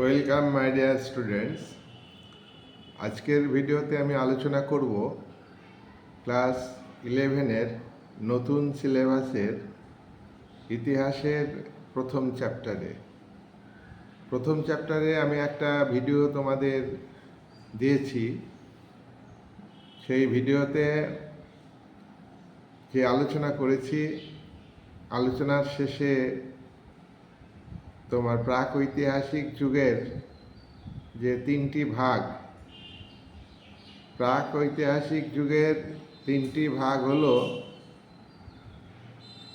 Welcome my dear students আজকের ভিডিওতে আমি আলোচনা করব ক্লাস ইলেভেনের নতুন সিলেবাসের ইতিহাসের প্রথম চ্যাপ্টারে। প্রথম চ্যাপ্টারে আমি একটা ভিডিও তোমাদের দিয়েছি। সেই ভিডিওতে যে আলোচনা করেছি, আলোচনার শেষে তোমার প্রাক ঐতিহাসিক যুগের যে তিনটি ভাগ প্রাক ঐতিহাসিক যুগের তিনটি ভাগ হল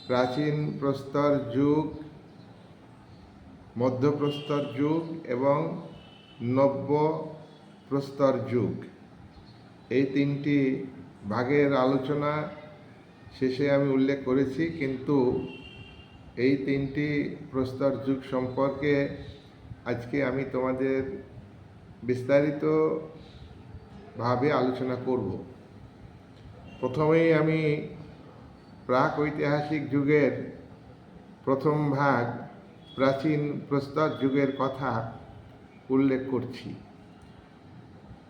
প্রাচীন প্রস্তর যুগ, মধ্যপ্রস্তর যুগ এবং নব্য প্রস্তর যুগ। এই তিনটি ভাগের আলোচনা শেষে আমি উল্লেখ করেছি, কিন্তু এই তিনটি প্রস্তর যুগ সম্পর্কে আজকে আমি তোমাদের বিস্তারিতভাবে আলোচনা করব। প্রথমেই আমি প্রাক ঐতিহাসিক যুগের প্রথম ভাগ, প্রাচীন প্রস্তর যুগের কথা উল্লেখ করছি।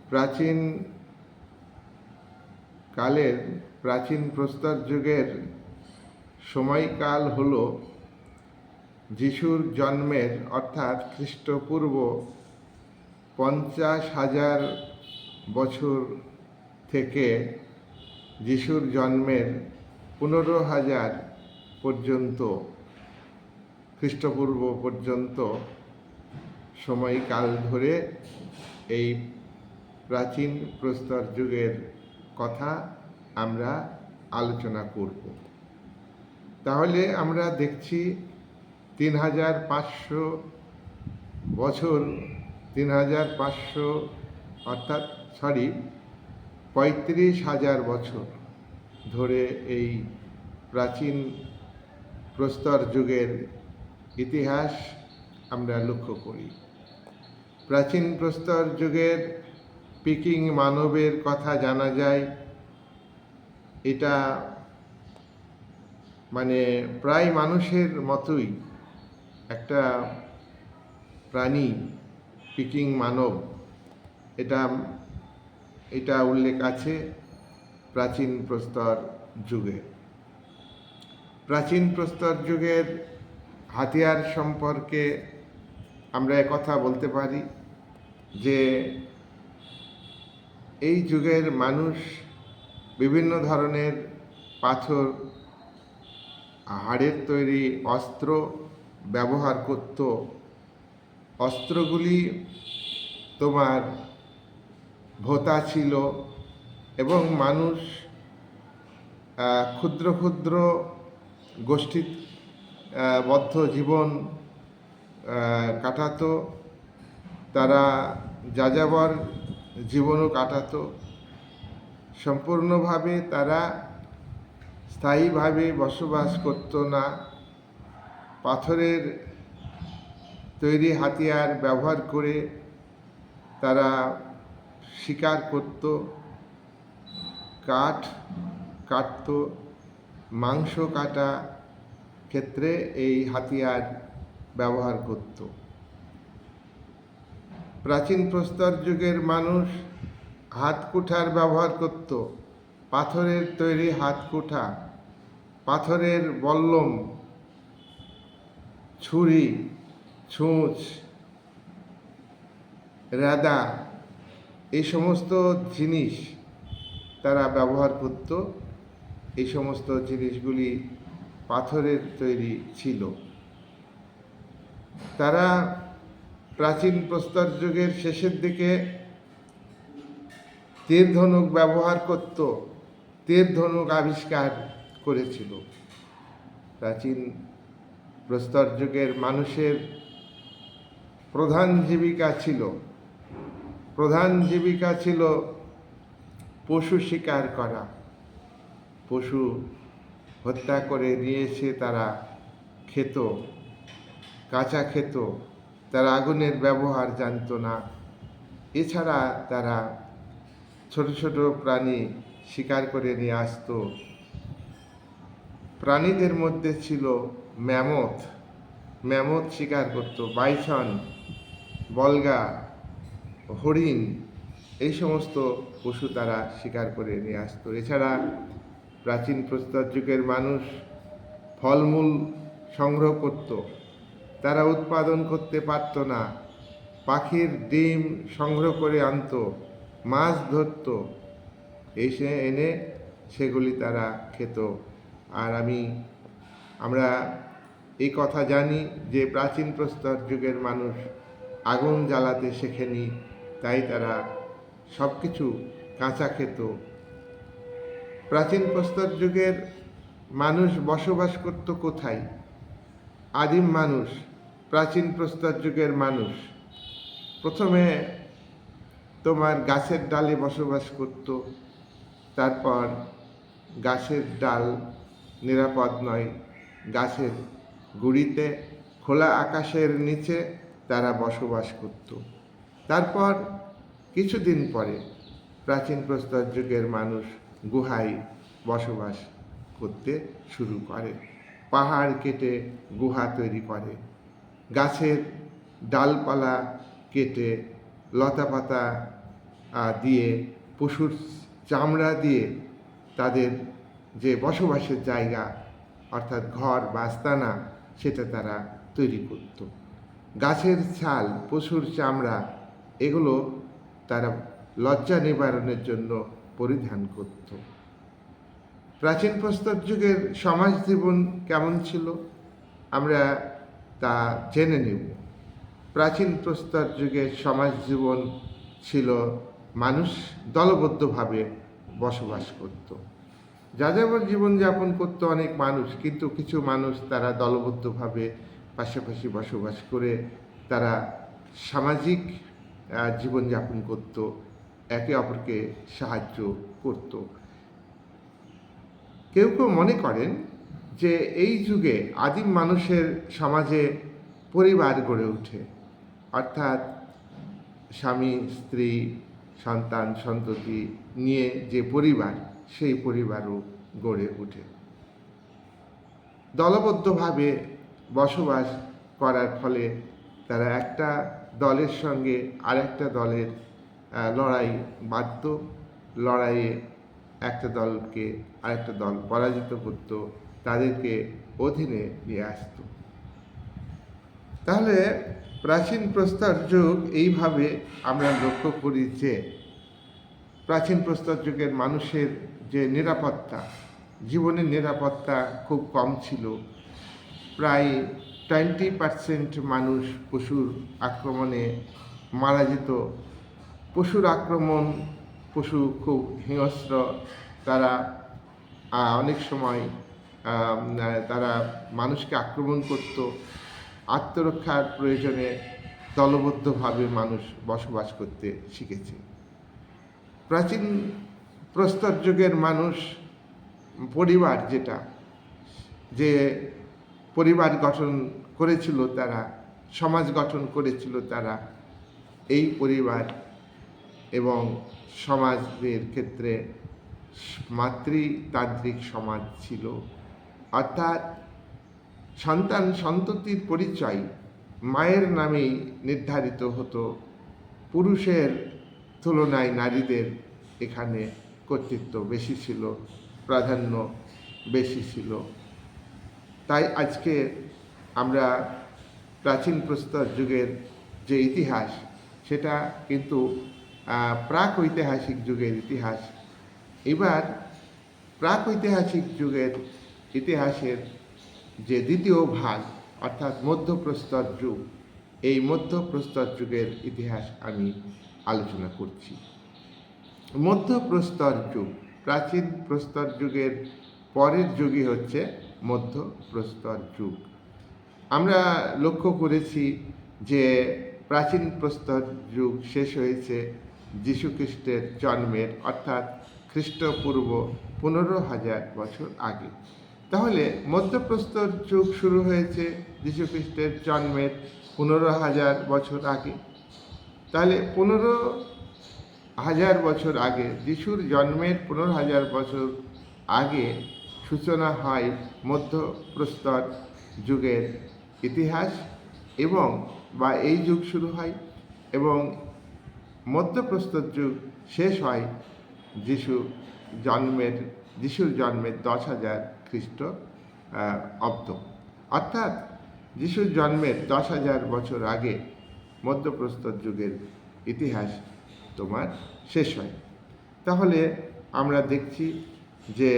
প্রাচীন কালের প্রাচীন প্রস্তর যুগের সময়কাল হল যিশুর জন্মের, অর্থাৎ খ্রিস্টপূর্ব পঞ্চাশ হাজার বছর থেকে যিশুর জন্মের পনেরো হাজার পর্যন্ত, খ্রিস্টপূর্ব পর্যন্ত সময়কাল ধরে এই প্রাচীন প্রস্তর যুগের কথা আমরা আলোচনা করব। তাহলে আমরা দেখছি তিন হাজার পাঁচশো বছর তিন হাজার পাঁচশো, অর্থাৎ সরি পঁয়ত্রিশ হাজার বছর ধরে এই প্রাচীন প্রস্তর যুগের ইতিহাস আমরা লক্ষ্য করি। প্রাচীন প্রস্তর যুগের পিকিং মানবের কথা জানা যায়। এটা মানে প্রায় মানুষের মতোই একটা প্রাণী পিকিং মানব, এটা এটা উল্লেখ আছে প্রাচীন প্রস্তর যুগে। প্রাচীন প্রস্তর যুগের হাতিয়ার সম্পর্কে আমরা কথা বলতে পারি যে এই যুগের মানুষ বিভিন্ন ধরনের পাথর, হাড়ের তৈরি অস্ত্র ব্যবহার করত। অস্ত্রগুলি তোমার ভোতা ছিল এবং মানুষ ক্ষুদ্র ক্ষুদ্র গোষ্ঠী বদ্ধ জীবন কাটাতো। তারা যাযাবর জীবনও কাটাতো। সম্পূর্ণভাবে তারা স্থায়ীভাবে বসবাস করতো না। পাথরের তৈরি হাতিয়ার ব্যবহার করে তারা শিকার করত, কাঠ কাটত, মাংস কাটা ক্ষেত্রে এই হাতিয়ার ব্যবহার করত। প্রাচীন প্রস্তর যুগের মানুষ হাত কুঠার ব্যবহার করত, পাথরের তৈরি হাত কুঠা, পাথরের বল্লম ছুরি, ছুঁচ রাদা এই সমস্ত জিনিস তারা ব্যবহার করত। এই সমস্ত জিনিসগুলি পাথরের তৈরি ছিল। তারা প্রাচীন প্রস্তর যুগের শেষের দিকে তীর ধনুক ব্যবহার করত, তীর ধনুক আবিষ্কার করেছিল। প্রাচীন প্রস্তর যুগের মানুষের প্রধান জীবিকা ছিল। প্রধান জীবিকা ছিল পশু শিকার করা। পশু হত্যা করে নিয়ে এসে তারা খেত, কাঁচা খেত। তারা আগুনের ব্যবহার জানতো না। এছাড়া তারা ছোট ছোট প্রাণী শিকার করে নিয়ে আসতো। প্রাণীদের মধ্যে ছিল ম্যামথ ম্যামথ শিকার করত, বাইসন, বলগা, হরিণ, এই সমস্ত পশু তারা শিকার করে নিয়ে আসতো। এছাড়া প্রাচীন প্রস্তর যুগের মানুষ ফলমূল সংগ্রহ করত। তারা উৎপাদন করতে পারত না। পাখির ডিম সংগ্রহ করে আনতো, মাছ ধরত। এসে এনে সেগুলি তারা খেত। আর আমি, আমরা এই কথা জানি যে প্রাচীন প্রস্তর যুগের মানুষ আগুন জ্বালাতে শেখেনি, তাই তারা সব কিছু কাঁচা খেত। প্রাচীন প্রস্তর যুগের মানুষ বসবাস করত কোথায়? আদিম মানুষ, প্রাচীন প্রস্তর যুগের মানুষ। প্রথমে তোমার গাছের ডালে বসবাস করত, তারপর গাছের ডাল নিরাপদ নয়, গাছের গুড়িতে খোলা আকাশের নিচে তারা বসবাস করত। তারপর কিছুদিন পরে প্রাচীন প্রস্তর যুগের মানুষ গুহায় বসবাস করতে শুরু করে। পাহাড় কেটে গুহা তৈরি করে। গাছের ডালপালা কেটে লতাপাতা দিয়ে পশুর চামড়া দিয়ে তাদের যে বসবাসের জায়গা, অর্থাৎ ঘর বা আস্তানা সেটা তারা তৈরি করত। গাছের ছাল, পশুর চামড়া, এগুলো তারা লজ্জা নিবারণের জন্য পরিধান করত। প্রাচীন প্রস্তর যুগের সমাজ জীবন কেমন ছিল? আমরা তা জেনে নেব। প্রাচীন প্রস্তর যুগের সমাজ জীবন ছিল মানুষ দলবদ্ধভাবে বসবাস করত। যাযাবর জীবনযাপন করত অনেক মানুষ, কিন্তু কিছু মানুষ তারা দলবদ্ধভাবে পাশাপাশি বসবাস করে তারা সামাজিক জীবনযাপন করত, একে অপরকে সাহায্য করত। কেউ কেউ মনে করেন যে এই যুগে আদিম মানুষের সমাজে পরিবার গড়ে ওঠে। অর্থাৎ স্বামী, স্ত্রী, সন্তান, সন্ততি নিয়ে যে পরিবার সেই পরিবারও গড়ে ওঠে। দলবদ্ধভাবে বসবাস করার ফলে তারা একটা দলের সঙ্গে আরেকটা দলের লড়াই বাধ্য লড়াইয়ে একটা দলকে আরেকটা দল পরাজিত করত, তাদেরকে অধীনে নিয়ে আসতো। তাহলে প্রাচীন প্রস্তর যুগ এইভাবে আমরা লক্ষ্য করি যে প্রাচীন প্রস্তর যুগের মানুষের যে নিরাপত্তা, জীবনের নিরাপত্তা খুব কম ছিল। প্রায় টোয়েন্টি পার্সেন্ট মানুষ পশুর আক্রমণে মারা যেত। পশুর আক্রমণ, পশু খুব হিংস্র, তারা অনেক সময় তারা মানুষকে আক্রমণ করত। আত্মরক্ষার প্রয়োজনে দলবদ্ধভাবে মানুষ বসবাস করতে শিখেছে। প্রাচীন প্রস্তর যুগের মানুষ, পরিবার যেটা, যে পরিবার গঠন করেছিল তারা, সমাজ গঠন করেছিল তারা, এই পরিবার এবং সমাজের ক্ষেত্রে মাতৃতান্ত্রিক সমাজ ছিল। অর্থাৎ সন্তান সন্ততির পরিচয় মায়ের নামেই নির্ধারিত হতো, পুরুষের তুলনায় নারীদের এখানে কর্তৃত্ব বেশি ছিল, প্রাধান্য বেশি ছিল। তাই আজকে আমরা প্রাচীন প্রস্তর যুগের যে ইতিহাস, সেটা কিন্তু প্রাক ঐতিহাসিক যুগের ইতিহাস। এবার প্রাক ঐতিহাসিক যুগের ইতিহাসের যে দ্বিতীয় ভাগ, অর্থাৎ মধ্যপ্রস্তর যুগ, এই মধ্যপ্রস্তর যুগের ইতিহাস আমি আলোচনা করছি। মধ্যপ্রস্তর যুগ। প্রাচীন প্রস্তর যুগের পরের যুগই হচ্ছে মধ্যপ্রস্তর যুগ। আমরা লক্ষ্য করেছি যে প্রাচীন প্রস্তর যুগ শেষ হয়েছে যীশুখ্রিস্টের জন্মের, অর্থাৎ খ্রিস্টপূর্ব পনেরো হাজার বছর আগে। তাহলে মধ্যপ্রস্তর যুগ শুরু হয়েছে যীশুখ্রিস্টের জন্মের পনেরো হাজার বছর আগে। তাহলে পনেরো হাজার বছর আগে, যিশুর জন্মের পনেরো হাজার বছর আগে সূচনা হয় মধ্যপ্রস্তর যুগের ইতিহাস এবং বা এই যুগ শুরু হয় এবং মধ্যপ্রস্তর যুগ শেষ হয় যিশু জন্মের, যিশুর জন্মের দশ হাজার খ্রিস্ট অব্দ। অর্থাৎ যিশুর জন্মের দশ হাজার বছর আগে মধ্যপ্রস্তর যুগের ইতিহাস তোমার শেষ হয়। তাহলে আমরা দেখছি যে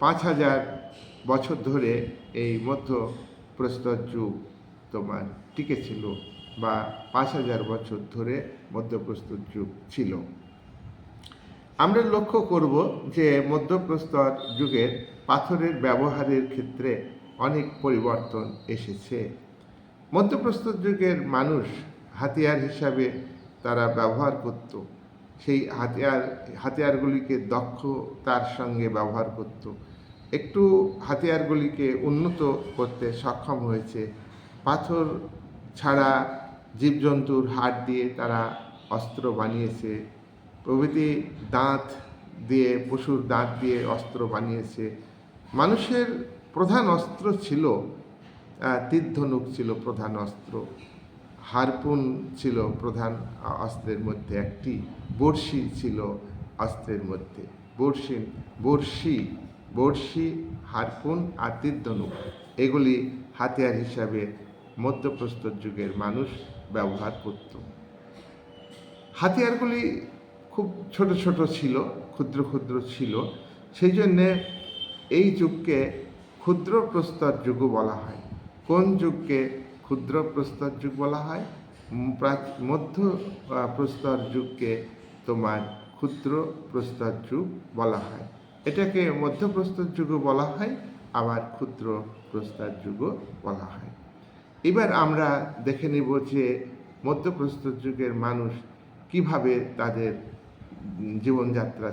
পাঁচ হাজার বছর ধরে এই মধ্য প্রস্তর যুগ তোমার টিকে ছিল বা পাঁচ হাজার বছর ধরে মধ্যপ্রস্তর যুগ ছিল। আমরা লক্ষ্য করব যে মধ্যপ্রস্তর যুগের পাথরের ব্যবহারের ক্ষেত্রে অনেক পরিবর্তন এসেছে। মধ্যপ্রস্তর যুগের মানুষ হাতিয়ার হিসাবে তারা ব্যবহার করত। সেই হাতিয়ার, হাতিয়ারগুলিকে দক্ষতার সঙ্গে ব্যবহার করত। একটু হাতিয়ারগুলিকে উন্নত করতে সক্ষম হয়েছে। পাথর ছাড়া জীবজন্তুর হাড় দিয়ে তারা অস্ত্র বানিয়েছে। প্রভৃতি দাঁত দিয়ে, পশুর দাঁত দিয়ে অস্ত্র বানিয়েছে। মানুষের প্রধান অস্ত্র ছিল তীর-ধনুক ছিল প্রধান অস্ত্র। হারপুন ছিল প্রধান অস্ত্রের মধ্যে, একটি বড়শি ছিল অস্ত্রের মধ্যে। বড়শি বড়শি বড়শি, হারপুন আর তীর-ধনুক এগুলি হাতিয়ার হিসাবে মধ্যপ্রস্তর যুগের মানুষ ব্যবহার করত। হাতিয়ারগুলি খুব ছোট ছোট ছিল, ক্ষুদ্র ক্ষুদ্র ছিল। সেই জন্যে এই যুগকে ক্ষুদ্র প্রস্তর যুগও বলা হয়। কোন যুগকে ক্ষুদ্র প্রস্তর যুগ বলা হয়। মধ্য প্রস্তর যুগকে তোমার ক্ষুদ্র প্রস্তর যুগ বলা হয়। এটাকে মধ্য প্রস্তর যুগও বলা হয়, আবার ক্ষুদ্র প্রস্তর যুগও বলা হয়। এবার আমরা দেখে নিব যে মধ্যপ্রস্তর যুগের মানুষ কীভাবে তাদের জীবনযাত্রা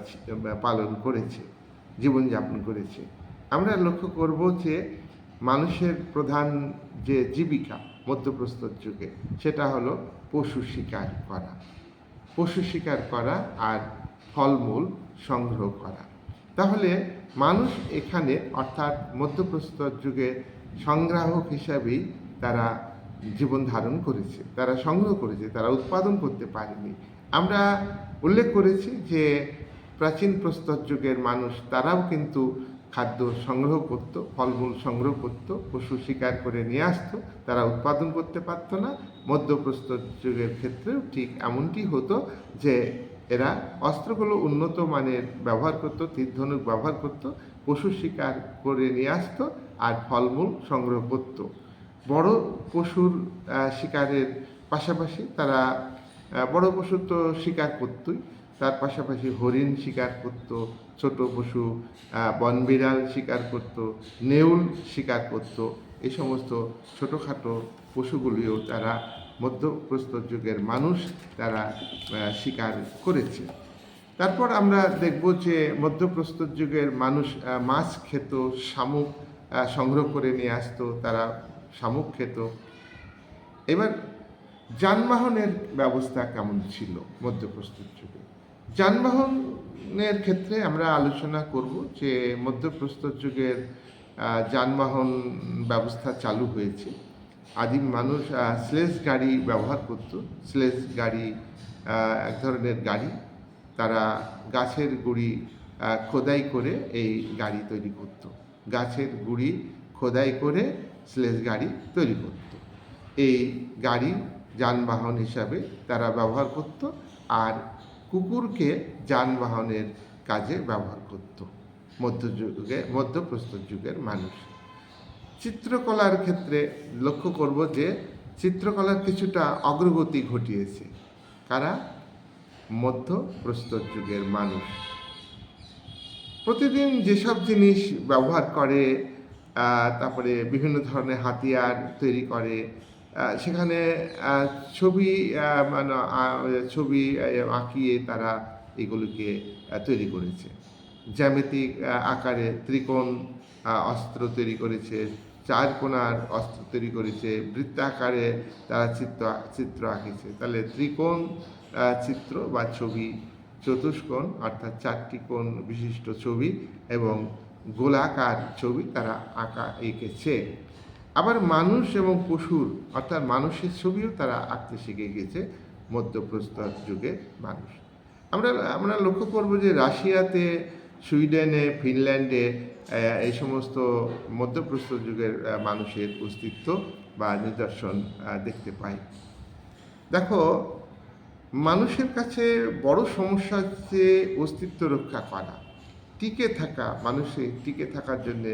পালন করেছে, জীবনযাপন করেছে। আমরা লক্ষ্য করব যে মানুষের প্রধান যে জীবিকা মধ্যপ্রস্তর যুগে, সেটা হলো পশু শিকার করা। পশু শিকার করা আর ফলমূল সংগ্রহ করা। তাহলে মানুষ এখানে অর্থাৎ মধ্যপ্রস্তর যুগে সংগ্রাহক হিসাবেই তারা জীবন ধারণ করেছে, তারা সংগ্রহ করেছে, তারা উৎপাদন করতে পারেনি। আমরা উল্লেখ করেছি যে প্রাচীন প্রস্তর যুগের মানুষ, তারাও কিন্তু খাদ্য সংগ্রহ করত, ফলমূল সংগ্রহ করত, পশু শিকার করে নিয়ে আসতো, তারা উৎপাদন করতে পারতো না। মধ্যপ্রস্তর যুগের ক্ষেত্রেও ঠিক এমনটি হতো যে এরা অস্ত্রগুলো উন্নত মানের ব্যবহার করত, তীরধনুক ব্যবহার করত, পশু শিকার করে নিয়ে আসতো আর ফলমূল সংগ্রহ করত। বড় পশুর শিকারের পাশাপাশি তারা বড় পশু তো শিকার করতই। তার পাশাপাশি হরিণ শিকার করত, ছোট পশু বনবিড়াল শিকার করত, নেউল শিকার করত, এই সমস্ত ছোটোখাটো পশুগুলিও তারা মধ্যপ্রস্তর যুগের মানুষ তারা শিকার করেছে। তারপর আমরা দেখব যে মধ্যপ্রস্তর যুগের মানুষ মাছ খেত, শামুক সংগ্রহ করে নিয়ে আসতো, তারা শামুক খেত। এবার যানবাহনের ব্যবস্থা কেমন ছিল মধ্যপ্রস্তর যুগে? যানবাহনের ক্ষেত্রে আমরা আলোচনা করব যে মধ্যপ্রস্তর যুগের যানবাহন ব্যবস্থা চালু হয়েছে। আদিম মানুষ স্লেজ গাড়ি ব্যবহার করত। স্লেজ গাড়ি এক ধরনের গাড়ি। তারা গাছের গুড়ি খোদাই করে এই গাড়ি তৈরি করত। গাছের গুড়ি খোদাই করে স্লেজ গাড়ি তৈরি করত। এই গাড়ি যানবাহন হিসাবে তারা ব্যবহার করত। আর কুকুরকে যানবাহনের কাজে ব্যবহার করত। মধ্যযুগে, মধ্যপ্রস্তর যুগের মানুষ। চিত্রকলার ক্ষেত্রে লক্ষ্য করব যে, চিত্রকলার কিছুটা অগ্রগতি ঘটিয়েছে। কারা? মধ্যপ্রস্তর যুগের মানুষ। প্রতিদিন যেসব জিনিস ব্যবহার করে তারপরে বিভিন্ন ধরনের হাতিয়ার তৈরি করে সেখানে ছবি মানে ছবি আঁকিয়ে তারা এগুলিকে তৈরি করেছে। জ্যামিতিক আকারে ত্রিকোণ অস্ত্র তৈরি করেছে চার কোণার অস্ত্র তৈরি করেছে, বৃত্তাকারে তারা চিত্র চিত্র আঁকেছে। তাহলে ত্রিকোণ চিত্র বা ছবি চতুষ্কোণ, অর্থাৎ চারটি কোণ বিশিষ্ট ছবি এবং গোলাকার ছবি তারা আঁকা, এঁকেছে। আবার মানুষ এবং পশুর, অর্থাৎ মানুষের ছবিও তারা আঁকতে শিখে গিয়েছে মধ্যপ্রস্তর যুগের মানুষ। আমরা আমরা লক্ষ্য করব যে রাশিয়াতে, সুইডেনে, ফিনল্যান্ডে এই সমস্ত মধ্যপ্রস্তর যুগের মানুষের অস্তিত্ব বা নিদর্শন দেখতে পাই। দেখো, মানুষের কাছে বড় সমস্যা হচ্ছে অস্তিত্ব রক্ষা করা। টিকে থাকা, মানুষের টিকে থাকার জন্যে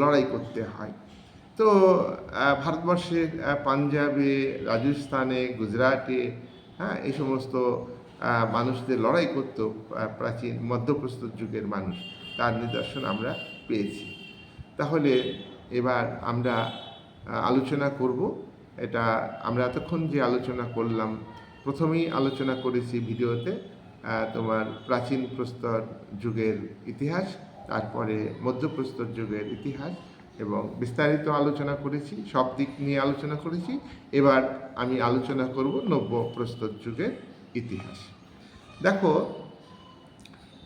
লড়াই করতে হয়। তো ভারতবর্ষের পাঞ্জাবে, রাজস্থানে, গুজরাটে হ্যাঁ এই সমস্ত মানুষদের লড়াই করতো প্রাচীন, মধ্যপ্রস্তর যুগের মানুষ। তার নিদর্শন আমরা পেয়েছি। তাহলে এবার আমরা আলোচনা করব। এটা আমরা এতক্ষণ যে আলোচনা করলাম, প্রথমেই আলোচনা করেছি ভিডিওতে তোমার প্রাচীন প্রস্তর যুগের ইতিহাস, তারপরে মধ্যপ্রস্তর যুগের ইতিহাস এবং বিস্তারিত আলোচনা করেছি, সব দিক নিয়ে আলোচনা করেছি। এবার আমি আলোচনা করব নব্য প্রস্তর যুগের ইতিহাস। দেখো,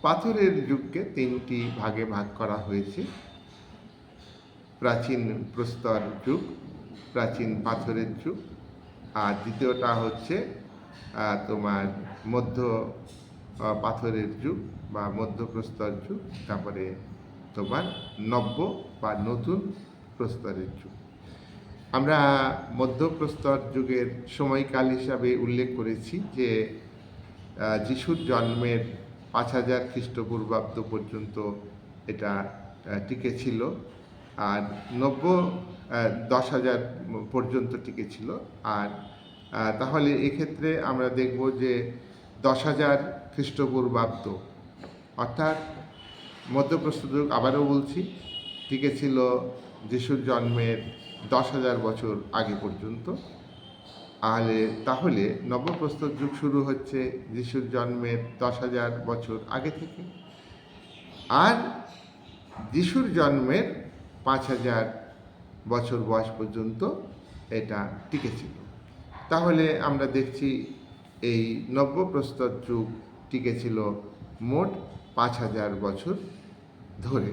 পাথরের যুগকে তিনটি ভাগে ভাগ করা হয়েছে। প্রাচীন প্রস্তর যুগ, প্রাচীন পাথরের যুগ, আর দ্বিতীয়টা হচ্ছে তোমার মধ্য পাথরের যুগ বা মধ্যপ্রস্তর যুগ, তারপরে তোমার নব্য বা নতুন প্রস্তরের যুগ। আমরা মধ্যপ্রস্তর যুগের সময়কাল হিসাবে উল্লেখ করেছি যে যিশুর জন্মের পাঁচ হাজার খ্রিস্টপূর্বাব্দ পর্যন্ত এটা টিকে ছিল আর নব্য দশ হাজার পর্যন্ত টিকে ছিল আর তাহলে এক্ষেত্রে আমরা দেখব যে দশ হাজার খ্রিস্টপূর্বাব্দ অর্থাৎ মধ্যপ্রস্তর যুগ, আবারও বলছি, টিকে ছিল যিশুর জন্মের দশ হাজার বছর আগে পর্যন্ত। তাহলে তাহলে নবপ্রস্তর যুগ শুরু হচ্ছে যিশুর জন্মের দশ হাজার বছর আগে থেকে। আর যিশুর জন্মের পাঁচ হাজার বছর বয়স পর্যন্ত এটা টিকেছিল তাহলে আমরা দেখছি এই নব্যপ্রস্তর যুগ টিকেছিল মোট পাঁচ হাজার বছর ধরে।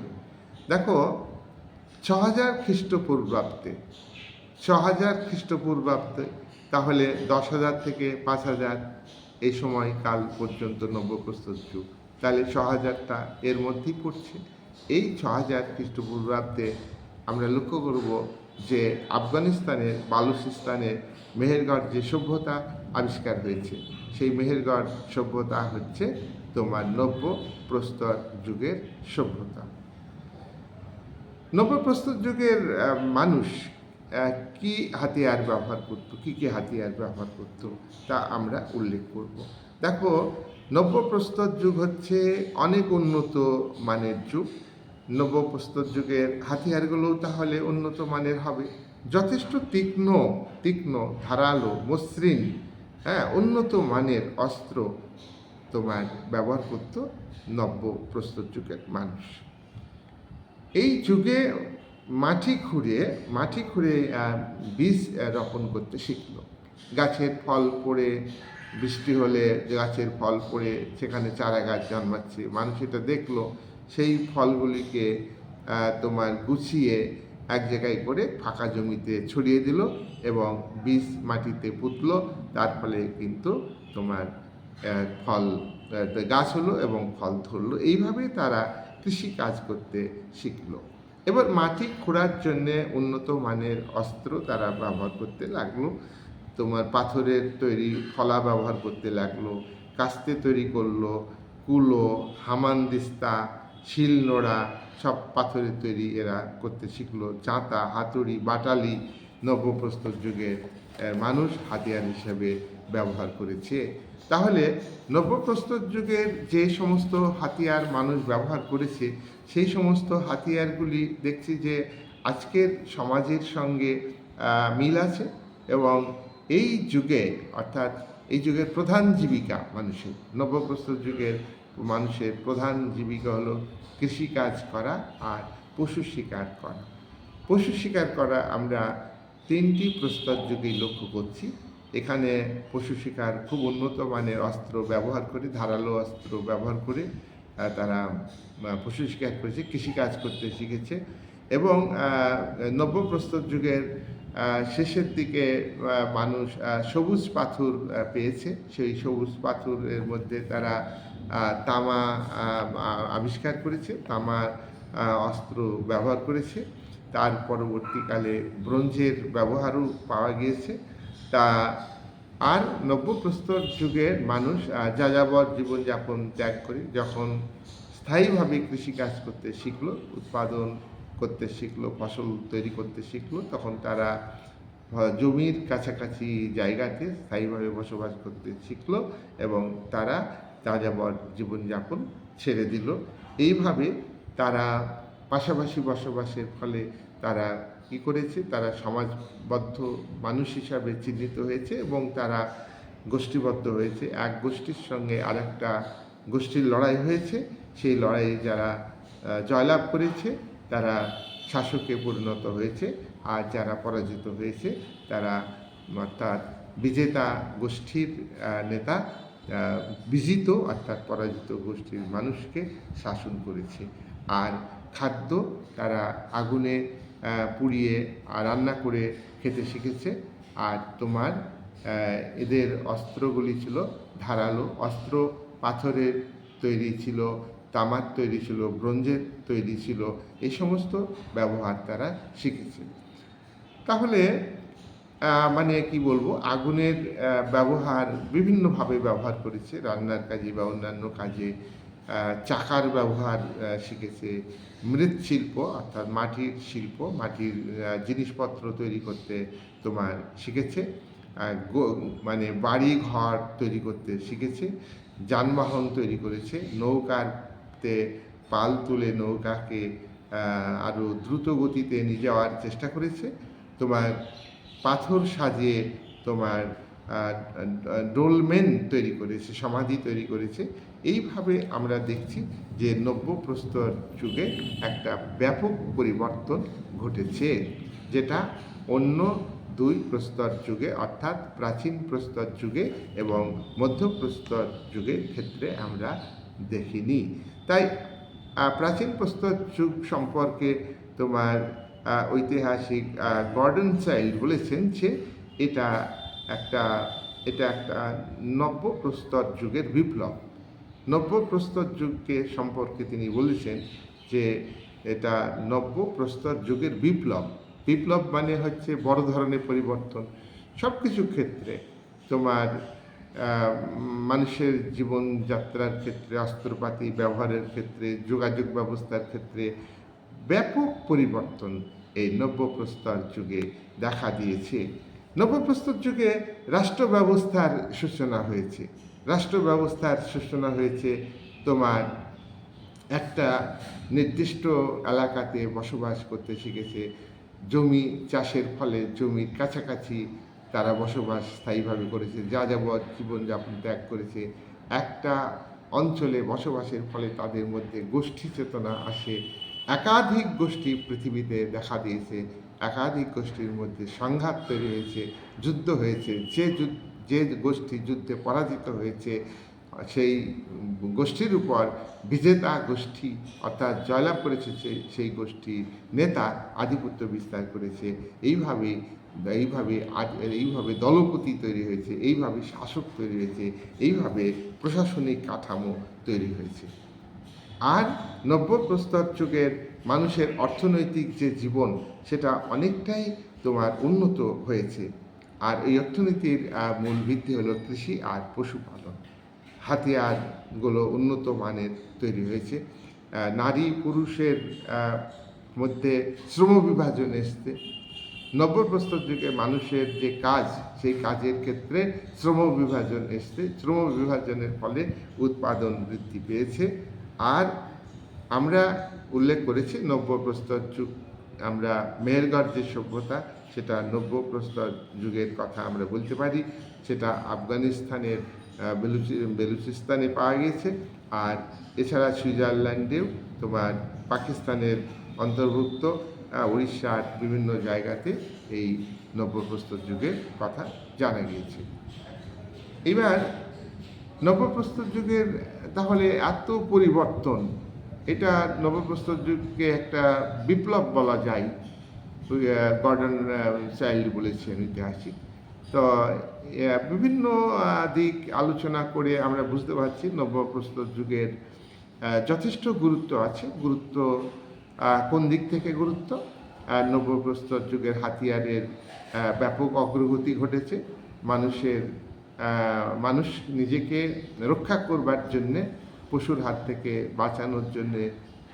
দেখো ছ হাজার খ্রিস্টপূর্বাব্দে ছ হাজার খ্রিস্টপূর্বাব্দে, তাহলে দশ হাজার থেকে পাঁচ হাজার এই সময় কাল পর্যন্ত নব্যপ্রস্তর যুগ। তাহলে ছ হাজারটা এর মধ্যেই পড়ছে। এই ছ হাজার খ্রিস্টপূর্বাব্দে আমরা লক্ষ্য করব যে আফগানিস্তানের, বালুচিস্তানের মেহেরগড় যে সভ্যতা আবিষ্কার হয়েছে, সেই মেহেরগড় সভ্যতা হচ্ছে তোমার নব্য প্রস্তর যুগের সভ্যতা। নবপ্রস্তর যুগের মানুষ কি হাতিয়ার ব্যবহার করত, কি কি হাতিয়ার ব্যবহার করত তা আমরা উল্লেখ করব। দেখো নব্যপ্রস্তর যুগ হচ্ছে অনেক উন্নত মানের যুগ। নব্যপ্রস্তর যুগের হাতিয়ারগুলো তাহলে উন্নত মানের হবে। যথেষ্ট তীক্ষ্ণ তীক্ষ্ণ, ধারালো, মসৃণ হ্যাঁ উন্নত মানের অস্ত্র তোমার ব্যবহার করত নব্য প্রস্তর যুগের মানুষ। এই যুগে মাটি খুঁড়ে মাটি খুঁড়ে বীজ রোপণ করতে শিখলো। গাছের ফল পড়ে, বৃষ্টি হলে গাছের ফল পড়ে, সেখানে চারা গাছ জন্মাচ্ছে। মানুষ এটা দেখল, সেই ফলগুলিকে তোমার গুছিয়ে এক জায়গায় করে ফাঁকা জমিতে ছড়িয়ে দিল এবং বীজ মাটিতে পুতলো, তার ফলে কিন্তু তোমার ফল গাছ হলো এবং ফল ধরলো। এইভাবে তারা কৃষি কাজ করতে শিখলো। এবার মাটি খোঁড়ার জন্যে উন্নত মানের অস্ত্র তারা ব্যবহার করতে লাগল। তোমার পাথরের তৈরি ফলা ব্যবহার করতে লাগল, কাস্তে তৈরি করল, কুলো হামানদিস্তা শিলনোড়া সব পাথরের তৈরি এরা করতে শিখলো। চাঁতা, হাতুড়ি, বাটালি নব্যপ্রস্তর যুগের মানুষ হাতিয়ার হিসেবে ব্যবহার করেছে। তাহলে নব্যপ্রস্তর যুগের যে সমস্ত হাতিয়ার মানুষ ব্যবহার করেছে, সেই সমস্ত হাতিয়ারগুলি দেখছি যে আজকের সমাজের সঙ্গে মিল আছে এবং এই যুগে, অর্থাৎ এই যুগের প্রধান জীবিকা মানুষের, নব্যপ্রস্তর যুগের মানুষের প্রধান জীবিকা হলো কৃষিকাজ করা আর পশু শিকার করা। পশু শিকার করা আমরা তিনটি প্রস্তর যুগেই লক্ষ্য করছি। এখানে পশু শিকার খুব উন্নত মানের অস্ত্র ব্যবহার করে ধারালো অস্ত্র ব্যবহার করে তারা পশু শিকার করেছে কৃষিকাজ করতে শিখেছে এবং আহ, নব্যপ্রস্তর যুগের শেষের দিকে মানুষ সবুজ পাথর পেয়েছে। সেই সবুজ পাথরের মধ্যে তারা তামা আবিষ্কার করেছে তামার অস্ত্র ব্যবহার করেছে। তার পরবর্তীকালে ব্রোঞ্জের ব্যবহারও পাওয়া গিয়েছে। তা আর নব্যপ্রস্তর যুগের মানুষ যাযাবর জীবনযাপন ত্যাগ করে যখন স্থায়ীভাবে কৃষিকাজ করতে শিখলো, উৎপাদন করতে শিখলো, ফসল তৈরি করতে শিখলো, তখন তারা জমির কাছাকাছি জায়গাতে স্থায়ীভাবে বসবাস করতে শিখলো এবং তারা যাযাবর জীবনযাপন ছেড়ে দিল। এইভাবে তারা পাশাপাশি বসবাসের ফলে তারা কি করেছে? তারা সমাজবদ্ধ মানুষ হিসাবে চিহ্নিত হয়েছে এবং তারা গোষ্ঠীবদ্ধ হয়েছে। এক গোষ্ঠীর সঙ্গে আরেকটা গোষ্ঠীর লড়াই হয়েছে। সেই লড়াইয়ে যারা জয়লাভ করেছে, তারা শাসকে পরিণত হয়েছে। আর যারা পরাজিত হয়েছে, তারা অর্থাৎ বিজেতা গোষ্ঠীর নেতা বিজিত অর্থাৎ পরাজিত গোষ্ঠীর মানুষকে শাসন করেছে। আর খাদ্য তারা আগুনে পুড়িয়ে রান্না করে খেতে শিখেছে। আর তোমার এদের অস্ত্রগুলি ছিল ধারালো অস্ত্র, পাথরের তৈরি ছিল, তামার তৈরি ছিল, ব্রোঞ্জের তৈরি ছিল, এই সমস্ত ব্যবহার তারা শিখেছে। তাহলে মানে কি বলব, আগুনের ব্যবহার বিভিন্নভাবে ব্যবহার করেছে রান্নার কাজে বা অন্যান্য কাজে। চাকার ব্যবহার শিখেছে মৃৎশিল্প, অর্থাৎ মাটির শিল্প, মাটির জিনিসপত্র তৈরি করতে তোমার শিখেছে মানে বাড়ি ঘর তৈরি করতে শিখেছে, যানবাহন তৈরি করেছে, নৌকাতে পাল তুলে নৌকাকে আরও দ্রুত গতিতে নিয়ে যাওয়ার চেষ্টা করেছে, তোমার পাথর সাজিয়ে তোমার ডোলমেন তৈরি করেছে, সমাধি তৈরি করেছে এইভাবে আমরা দেখছি যে নব্য প্রস্তর যুগে একটা ব্যাপক পরিবর্তন ঘটেছে, যেটা অন্য দুই প্রস্তর যুগে, অর্থাৎ প্রাচীন প্রস্তর যুগে এবং মধ্য প্রস্তর যুগের ক্ষেত্রে আমরা দেখিনি। তাই প্রাচীন প্রস্তর যুগ সম্পর্কে তোমার ঐতিহাসিক গর্ডন চাইল্ড বলেছেন যে এটা একটা এটা একটা নব্য প্রস্তর যুগের বিপ্লব। নব্য প্রস্তর যুগকে সম্পর্কে তিনি বলেছেন যে এটা নব্য প্রস্তর যুগের বিপ্লব। বিপ্লব মানে হচ্ছে বড় ধরনের পরিবর্তন। সব কিছু ক্ষেত্রে তোমার মানুষের জীবনযাত্রার ক্ষেত্রে, অস্ত্রপাতি ব্যবহারের ক্ষেত্রে, যোগাযোগ ব্যবস্থার ক্ষেত্রে ব্যাপক পরিবর্তন এই নব্যপ্রস্তর যুগে দেখা দিয়েছে। নব্যপ্রস্তর যুগে রাষ্ট্র ব্যবস্থার সূচনা হয়েছে। রাষ্ট্র ব্যবস্থার সূচনা হয়েছে তোমার একটা নির্দিষ্ট এলাকাতে বসবাস করতে শিখেছে। জমি চাষের ফলে জমির কাছাকাছি তারা বসবাস স্থায়ীভাবে করেছে। যা যাবৎ জীবনযাপন ত্যাগ করেছে। একটা অঞ্চলে বসবাসের ফলে তাদের মধ্যে গোষ্ঠী চেতনা আসে। একাধিক গোষ্ঠী পৃথিবীতে দেখা দিয়েছে। একাধিক গোষ্ঠীর মধ্যে সংঘাত তৈরি হয়েছে, যুদ্ধ হয়েছে। যে যুদ্ধ যে গোষ্ঠী যুদ্ধে পরাজিত হয়েছে, সেই গোষ্ঠীর উপর বিজেতা গোষ্ঠী অর্থাৎ জয়লাভ করেছে সেই গোষ্ঠী নেতা আধিপত্য বিস্তার করেছে। এইভাবে এইভাবে আজ- এইভাবে দলপতি তৈরি হয়েছে, এইভাবে শাসক তৈরি হয়েছে, এইভাবে প্রশাসনিক কাঠামো তৈরি হয়েছে। আর নব্য প্রস্তর যুগের মানুষের অর্থনৈতিক যে জীবন, সেটা অনেকটাই তোমার উন্নত হয়েছে। আর এই অর্থনীতির মূল ভিত্তি হলো কৃষি আর পশুপালন। হাতিয়ারগুলো উন্নত মানের তৈরি হয়েছে। নারী পুরুষের মধ্যে শ্রম বিভাজন এসছে। নব্যপ্রস্তর যুগে মানুষের যে কাজ, সেই কাজের ক্ষেত্রে শ্রম বিভাজন এসছে। শ্রম বিভাজনের ফলে উৎপাদন বৃদ্ধি পেয়েছে। আর আমরা উল্লেখ করেছি নব্যপ্রস্তর যুগ আমরা মেহেরগড় যে সভ্যতা সেটা নব্যপ্রস্তর যুগের কথা আমরা বলতে পারি। সেটা আফগানিস্তানের বেলুচি, বেলুচিস্তানে পাওয়া গিয়েছে আর এছাড়া সুইজারল্যান্ডেও তোমার পাকিস্তানের অন্তর্ভুক্ত উড়িষ্যার বিভিন্ন জায়গাতে এই নব্যপ্রস্তর যুগের কথা জানা গিয়েছে। এবার নবপ্রস্তর যুগের, তাহলে এত পরিবর্তন, এটা নবপ্রস্তর যুগকে একটা বিপ্লব বলা যায়। গর্ডন চাইল্ড বলেছেন ঐতিহাসিক তো বিভিন্ন দিক আলোচনা করে আমরা বুঝতে পারছি নব্যপ্রস্তর যুগের যথেষ্ট গুরুত্ব আছে। গুরুত্ব কোন দিক থেকে গুরুত্ব? আহ, নব্যপ্রস্তর যুগের হাতিয়ারের ব্যাপক অগ্রগতি ঘটেছে। মানুষের মানুষ নিজেকে রক্ষা করবার জন্যে পশুর হাত থেকে বাঁচানোর জন্যে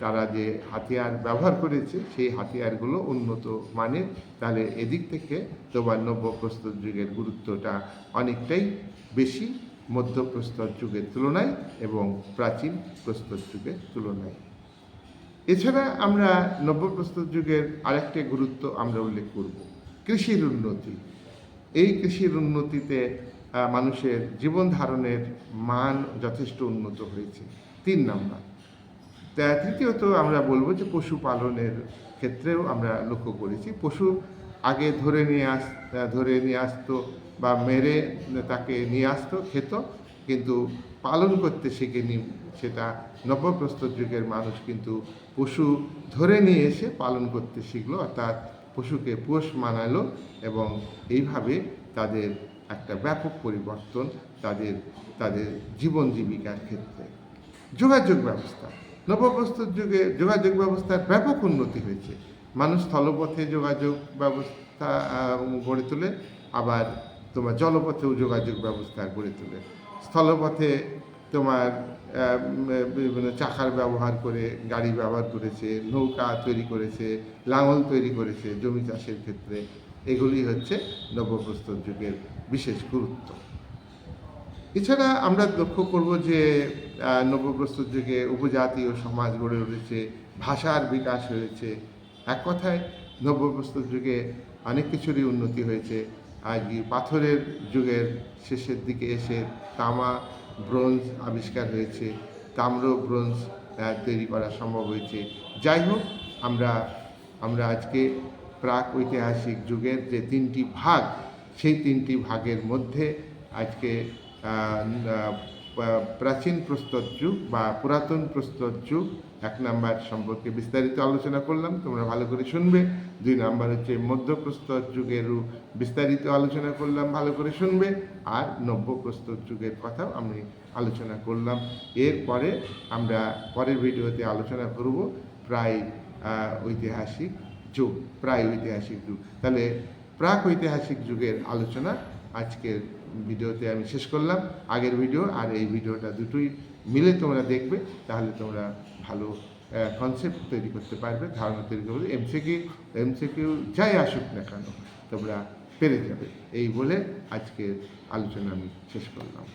তারা যে হাতিয়ার ব্যবহার করেছে, সেই হাতিয়ারগুলো উন্নত মানের। তাহলে এদিক থেকে তোমার নব্যপ্রস্তর যুগের গুরুত্বটা অনেকটাই বেশি মধ্যপ্রস্তর যুগের তুলনায় এবং প্রাচীন প্রস্তর যুগের তুলনায়। এছাড়া আমরা নব্যপ্রস্তর যুগের আরেকটা গুরুত্ব আমরা উল্লেখ করব, কৃষির উন্নতি। এই কৃষির উন্নতিতে মানুষের জীবন ধারণের মান যথেষ্ট উন্নত হয়েছে। তিন নাম্বার তৃতীয়ত আমরা বলব যে পশুপালনের ক্ষেত্রেও আমরা লক্ষ্য করেছি, পশু আগে ধরে নিয়ে আস ধরে নিয়ে আসতো বা মেরে তাকে নিয়ে আসতো, খেত, কিন্তু পালন করতে শিখেনি সেটা নবপ্রস্তর যুগের মানুষ কিন্তু পশু ধরে নিয়ে এসে পালন করতে শিখলো, অর্থাৎ পশুকে পোষ মানালো এবং এইভাবে তাদের একটা ব্যাপক পরিবর্তন তাদের তাদের জীবন জীবিকার ক্ষেত্রে। যোগাযোগ ব্যবস্থা। নবপ্রস্তর যুগে যোগাযোগ ব্যবস্থার ব্যাপক উন্নতি হয়েছে। মানুষ স্থলপথে যোগাযোগ ব্যবস্থা গড়ে তোলে, আবার তোমার জলপথেও যোগাযোগ ব্যবস্থা গড়ে তোলে। স্থলপথে তোমার বিভিন্ন চাকার ব্যবহার করে গাড়ি ব্যবহার করেছে, নৌকা তৈরি করেছে, লাঙল তৈরি করেছে জমি চাষের ক্ষেত্রে। এগুলি হচ্ছে নবপ্রস্তর যুগের বিশেষ গুরুত্ব। এছাড়া আমরা লক্ষ্য করব যে আহ, নবপ্রস্তর যুগে উপজাতীয় সমাজ গড়ে উঠেছে ভাষার বিকাশ হয়েছে। এক কথায় নবপ্রস্তর যুগে অনেক কিছুরই উন্নতি হয়েছে। আজ পাথরের যুগের শেষের দিকে এসে তামা ব্রোঞ্জ আবিষ্কার হয়েছে। তাম্র ব্রোঞ্জ তৈরি করা সম্ভব হয়েছে। যাই হোক আমরা আমরা আজকে প্রাক ঐতিহাসিক যুগের যে তিনটি ভাগ সেই তিনটি ভাগের মধ্যে আজকে প্রাচীন প্রস্তর যুগ বা পুরাতন প্রস্তর যুগ এক নাম্বার সম্পর্কে বিস্তারিত আলোচনা করলাম, তোমরা ভালো করে শুনবে। দুই নাম্বার হচ্ছে মধ্যপ্রস্তর যুগেরও বিস্তারিত আলোচনা করলাম, ভালো করে শুনবে। আর নব্য প্রস্তর যুগের কথাও আমি আলোচনা করলাম। এরপরে আমরা পরের ভিডিওতে আলোচনা করব প্রায় ঐতিহাসিক যুগ, প্রায় ঐতিহাসিক যুগ। তাহলে প্রাক ঐতিহাসিক যুগের আলোচনা আজকের ভিডিওতে আমি শেষ করলাম। আগের ভিডিও আর এই ভিডিওটা দুটোই মিলে তোমরা দেখবে, তাহলে তোমরা ভালো কনসেপ্ট তৈরি করতে পারবে, ধারণা তৈরি করবে এমসিকিউ এমসিকিউ যাই আসুক না কেন, তোমরা পেরে যাবে। এই বলে আজকের আলোচনা আমি শেষ করলাম।